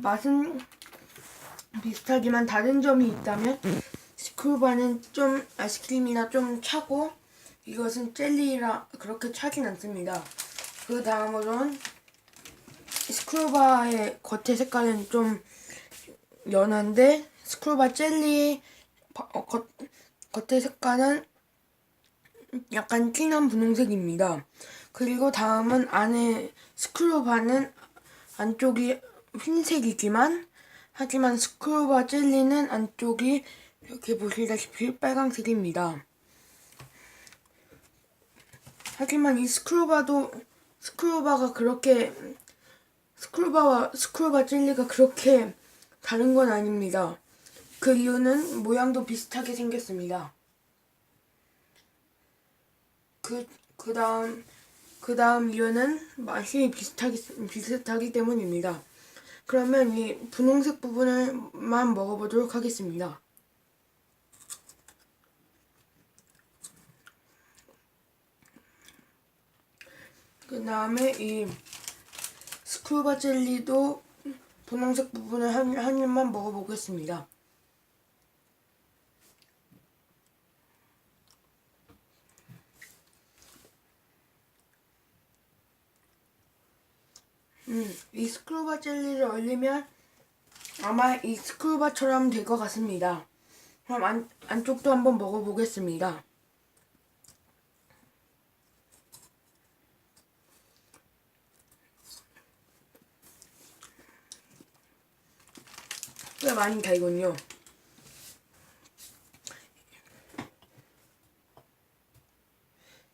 맛은 비슷하지만 다른 점이 있다면 스크루바는 좀 아이스크림이나 좀 차고 이것은 젤리라 그렇게 차진 않습니다. 그 다음으로는 스크루바의 겉의 색깔은 좀 연한데 스크루바 젤리의 바- 어, 겉, 겉의 색깔은 약간 진한 분홍색입니다. 그리고 다음은 안에 스크루바는 안쪽이 흰색이지만 하지만 스크루바 젤리는 안쪽이 이렇게 보시다시피 빨강색입니다. 하지만 이 스크루바도 스크루바가 그렇게 스크루바와 스크루바 젤리가 그렇게 다른 건 아닙니다. 그 이유는 모양도 비슷하게 생겼습니다. 그, 그 다음, 그 다음 이유는 맛이 비슷하기, 비슷하기 때문입니다. 그러면 이 분홍색 부분을만 먹어보도록 하겠습니다. 그 다음에 이 스크루바 젤리도 분홍색 부분을 한, 한 입만 먹어보겠습니다. 음, 이 스크루바 젤리를 얼리면 아마 이 스크루바처럼 될 것 같습니다. 그럼 안, 안쪽도 한번 먹어보겠습니다. 꽤 많이 달군요.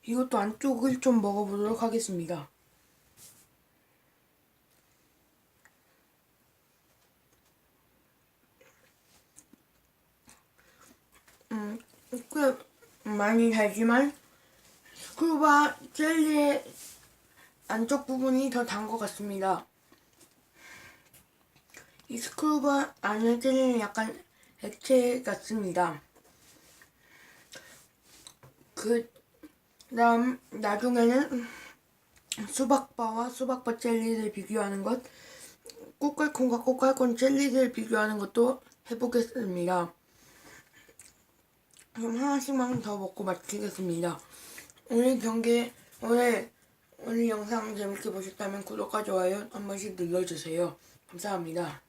이것도 안쪽을 좀 먹어보도록 하겠습니다. 음, 꽤 많이 달지만 스크루바 젤리의 안쪽 부분이 더 단 것 같습니다. 이 스크루바 안에 젤리는 약간 액체 같습니다. 그 다음 나중에는 수박바와 수박바 젤리를 비교하는 것, 꼬깔콘과 꼬깔콘 젤리를 비교하는 것도 해보겠습니다. 그럼 하나씩만 더 먹고 마치겠습니다. 오늘 경기 오늘 오늘 영상 재밌게 보셨다면 구독과 좋아요 한 번씩 눌러주세요. 감사합니다.